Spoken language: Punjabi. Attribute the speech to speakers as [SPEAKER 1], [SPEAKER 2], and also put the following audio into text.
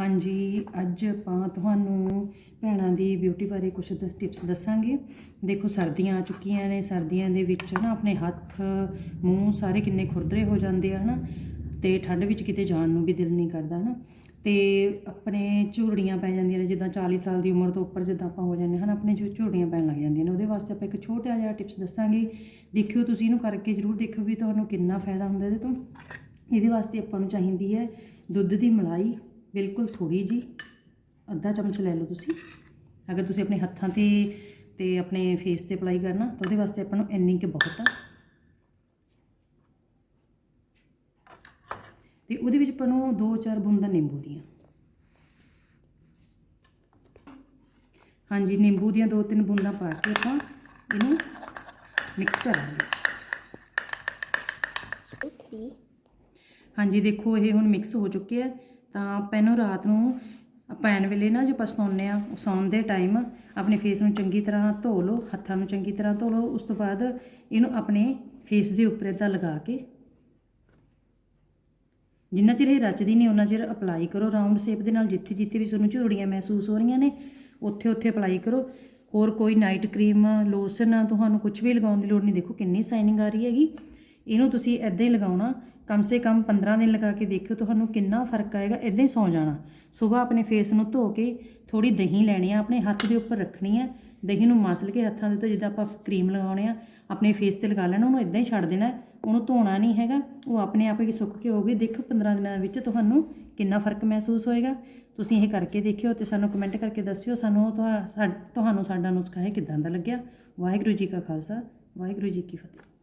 [SPEAKER 1] ਹਾਂਜੀ, ਅੱਜ ਆਪਾਂ ਤੁਹਾਨੂੰ ਭੈਣਾਂ ਦੀ ਬਿਊਟੀ ਬਾਰੇ ਕੁਝ ਟਿਪਸ ਦੱਸਾਂਗੇ। ਦੇਖੋ, ਸਰਦੀਆਂ ਆ ਚੁੱਕੀਆਂ ਨੇ, ਸਰਦੀਆਂ ਦੇ ਵਿੱਚ ਨਾ ਆਪਣੇ ਹੱਥ, ਮੂੰਹ ਸਾਰੇ ਕਿੰਨੇ ਖੁਰਦਰੇ ਹੋ ਜਾਂਦੇ ਆ, ਹਨਾ? ਤੇ ਠੰਡ ਵਿੱਚ ਕਿਤੇ ਜਾਣ ਨੂੰ ਵੀ ਦਿਲ ਨਹੀਂ ਕਰਦਾ, ਹਨਾ? ਤੇ ਆਪਣੇ ਝੁਰੜੀਆਂ ਪੈ ਜਾਂਦੀਆਂ ਨੇ, ਜਿੱਦਾਂ 40 ਸਾਲ ਦੀ ਉਮਰ ਤੋਂ ਉੱਪਰ ਜਿੱਦਾਂ ਆਪਾਂ ਹੋ ਜਾਂਦੇ ਹਨ? ਆਪਣੇ ਜੋ ਝੁਰੜੀਆਂ ਪੈਣ ਲੱਗ ਜਾਂਦੀਆਂ ਨੇ, ਉਹਦੇ ਵਾਸਤੇ ਆਪਾਂ ਇੱਕ ਛੋਟਾ ਜਿਹਾ ਟਿਪਸ ਦੱਸਾਂਗੇ। ਦੇਖਿਓ ਤੁਸੀਂ ਇਹਨੂੰ ਕਰਕੇ ਜ਼ਰੂਰ ਦੇਖਿਓ ਵੀ ਤੁਹਾਨੂੰ ਕਿੰਨਾ ਫਾਇਦਾ ਹੁੰਦਾ ਇਹਦੇ ਤੋਂ। ਇਹਦੇ ਵਾਸਤੇ ਆਪਾਂ ਨੂੰ ਚਾਹੀਦੀ ਹੈ ਦੁੱਧ ਦੀ ਮਲਾਈ। ਬਿਲਕੁਲ ਥੋੜੀ ਜੀ ਅੱਧਾ ਚਮਚ ਲੈ ਲਓ ਤੁਸੀਂ। ਅਗਰ ਤੁਸੀਂ ਆਪਣੇ ਹੱਥਾਂ ਤੇ ਤੇ ਆਪਣੇ ਫੇਸ ਤੇ ਅਪਲਾਈ ਕਰਨਾ ਤਾਂ ਉਹਦੇ ਵਾਸਤੇ ਆਪਾਂ ਨੂੰ ਇੰਨੀ ਕਿ ਬਹੁਤ ਆ। ਤੇ ਉਹਦੇ ਵਿੱਚ ਆਪਾਂ ਨੂੰ ਦੋ ਚਾਰ ਬੂੰਦਾਂ ਨਿੰਬੂ ਦੀਆਂ। ਹਾਂਜੀ ਨਿੰਬੂ ਦੀਆਂ ਦੋ ਤਿੰਨ ਬੂੰਦਾਂ ਪਾ ਕੇ ਆਪਾਂ ਇਹਨੂੰ ਮਿਕਸ ਕਰਾਂਗੇ।
[SPEAKER 2] Three,
[SPEAKER 1] ਹਾਂਜੀ ਦੇਖੋ ਇਹ ਹੁਣ ਮਿਕਸ ਹੋ ਚੁੱਕੇ ਆ। ਤਾਂ ਆਪਾਂ ਇਹਨੂੰ ਰਾਤ ਨੂੰ ਪੈਣ ਵੇਲੇ ਨਾ ਜੋ ਆਪਾਂ ਸੌਂਦੇ ਆ ਸੌਣ ਦੇ ਟਾਈਮ ਆਪਣੇ ਫੇਸ ਨੂੰ ਚੰਗੀ ਤਰ੍ਹਾਂ ਧੋ ਲਓ, ਹੱਥਾਂ ਨੂੰ ਚੰਗੀ ਤਰ੍ਹਾਂ ਧੋ ਲਓ, ਉਸ ਤੋਂ ਬਾਅਦ ਇਹਨੂੰ ਆਪਣੇ ਫੇਸ ਦੇ ਉੱਪਰ ਇਦਾਂ ਲਗਾ ਕੇ ਜਿੰਨਾ ਚਿਰ ਇਹ ਰਚਦੀ ਨਹੀਂ ਉਹਨਾਂ ਚਿਰ ਅਪਲਾਈ ਕਰੋ। ਰਾਉਂਡ ਸ਼ੇਪ ਦੇ ਨਾਲ ਜਿੱਥੇ ਜਿੱਥੇ ਵੀ ਤੁਹਾਨੂੰ ਝੁਰੜੀਆਂ ਮਹਿਸੂਸ ਹੋ ਰਹੀਆਂ ਨੇ, ਉੱਥੇ ਉੱਥੇ ਅਪਲਾਈ ਕਰੋ। ਹੋਰ ਕੋਈ ਨਾਈਟ ਕਰੀਮ ਲੋਸ਼ਨ ਤੁਹਾਨੂੰ ਕੁਝ ਵੀ ਲਗਾਉਣ ਦੀ ਲੋੜ ਨਹੀਂ। ਦੇਖੋ ਕਿੰਨੀ ਸ਼ਾਈਨਿੰਗ ਆ ਰਹੀ ਹੈਗੀ। ਇਹਨੂੰ ਤੁਸੀਂ ਇਦਾਂ ਹੀ ਲਗਾਉਣਾ, ਕਮ ਸੇ ਕਮ 15 ਦਿਨ ਲਗਾ ਕੇ ਦੇਖਿਓ ਤੁਹਾਨੂੰ ਕਿੰਨਾ ਫ਼ਰਕ ਆਏਗਾ ਇਦਾਂ ਹੀ ਸੌਂ ਜਾਣਾ। ਸਵੇਰ ਆਪਣੇ ਫੇਸ ਨੂੰ ਧੋ ਕੇ ਥੋੜੀ ਦਹੀਂ ਲੈਣੀ ਆ, ਆਪਣੇ ਹੱਥ ਦੇ ਉੱਪਰ ਰੱਖਣੀ ਆ, ਦਹੀਂ ਨੂੰ ਮਸਲ ਕੇ ਹੱਥਾਂ ਦੇ ਉੱਤੇ ਜਿੱਦਾਂ ਆਪਾਂ ਕਰੀਮ ਲਗਾਉਣੇ ਆ, ਆਪਣੇ ਫੇਸ ਤੇ ਲਗਾ ਲੈਣਾ, ਉਹਨੂੰ ਇਦਾਂ ਹੀ ਛੱਡ ਦੇਣਾ, ਉਹਨੂੰ ਧੋਣਾ ਨਹੀਂ ਹੈਗਾ, ਉਹ ਆਪਣੇ ਆਪ ਹੀ ਸੁੱਕ ਕੇ ਹੋਊਗੀ, ਦੇਖੋ 15 ਦਿਨਾਂ ਵਿੱਚ ਤੁਹਾਨੂੰ ਕਿੰਨਾ ਫ਼ਰਕ ਮਹਿਸੂਸ ਹੋਏਗਾ। ਤੁਸੀਂ ਇਹ ਕਰਕੇ ਦੇਖਿਓ ਤੇ ਸਾਨੂੰ ਕਮੈਂਟ ਕਰਕੇ ਦੱਸਿਓ, ਸਾਨੂੰ ਤੁਹਾ- ਸਾ- ਤੁਹਾਨੂੰ ਸਾਡਾ ਨੁਸਖਾ ਹੈ ਕਿਦਾਂ ਦਾ ਲੱਗਿਆ? ਵਾਹਿਗੁਰੂ ਜੀ ਕਾ ਖਾਲਸਾ, ਵਾਹਿਗੁਰੂ ਜੀ ਕੀ ਫਤਿਹ।